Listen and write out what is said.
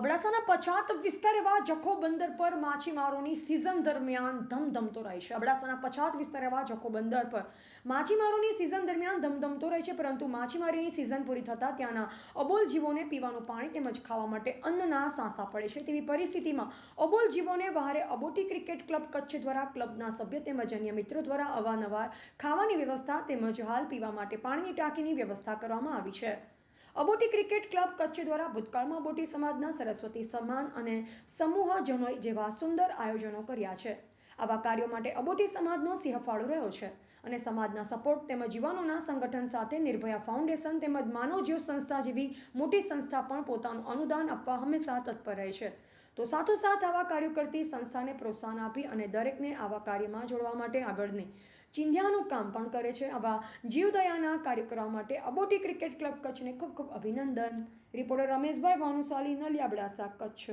અબડાસાના પછાત વિસ્તાર એવા જખો બંદર પર માછીમારોની સિઝન દરમિયાન ધમધમતો રહે છે. અબડાસાના પછાત વિસ્તાર એવા જખો બંદર પર માછીમારોની સિઝન દરમિયાન ધમધમતો રહે છે, પરંતુ માછીમારીની સિઝન પૂરી થતાં ત્યાંના અબોલ જીવોને પીવાનું પાણી તેમજ ખાવા માટે અન્નના સાંસા પડે છે. તેવી પરિસ્થિતિમાં અબોલ જીવોને બહારે અબોટી ક્રિકેટ ક્લબ કચ્છ દ્વારા ક્લબના સભ્ય તેમજ અન્ય મિત્રો દ્વારા અવારનવાર ખાવાની વ્યવસ્થા તેમજ હાલ પીવા માટે પાણીની ટાંકીની વ્યવસ્થા કરવામાં આવી છે. અબોટી ક્રિકેટ ક્લબ કચ્છ દ્વારા ભૂતકાળમાં અબોટી સમાજના સરસ્વતી સન્માન અને સમૂહ જનોઈ જેવા સુંદર આયોજનો કર્યા છે. આવા કાર્યો માટે અબોટી સમાજનો સિંહ ફાળો રહ્યો છે. અને સમાજના સપોર્ટ તેમજ યુવાનોના સંગઠન સાથે નિર્ભયા ફાઉન્ડેશન તેમજ માનવજીવ સંસ્થા જેવી મોટી સંસ્થા પણ પોતાનું અનુદાન આપવા હંમેશા તત્પર રહે છે. તો સાથોસાથ આવા કાર્યો કરતી સંસ્થાને પ્રોત્સાહન આપી અને દરેકને આવા કાર્યમાં જોડવા માટે આગળની ચિંધ્યાનું કામ પણ કરે છે. આવા જીવદયાના કાર્ય કરવા માટે અબોટી ક્રિકેટ ક્લબ કચ્છને ખૂબ ખૂબ અભિનંદન. રિપોર્ટર રમેશભાઈ ભાનુશાલી, નલિયાબડાસા, કચ્છ.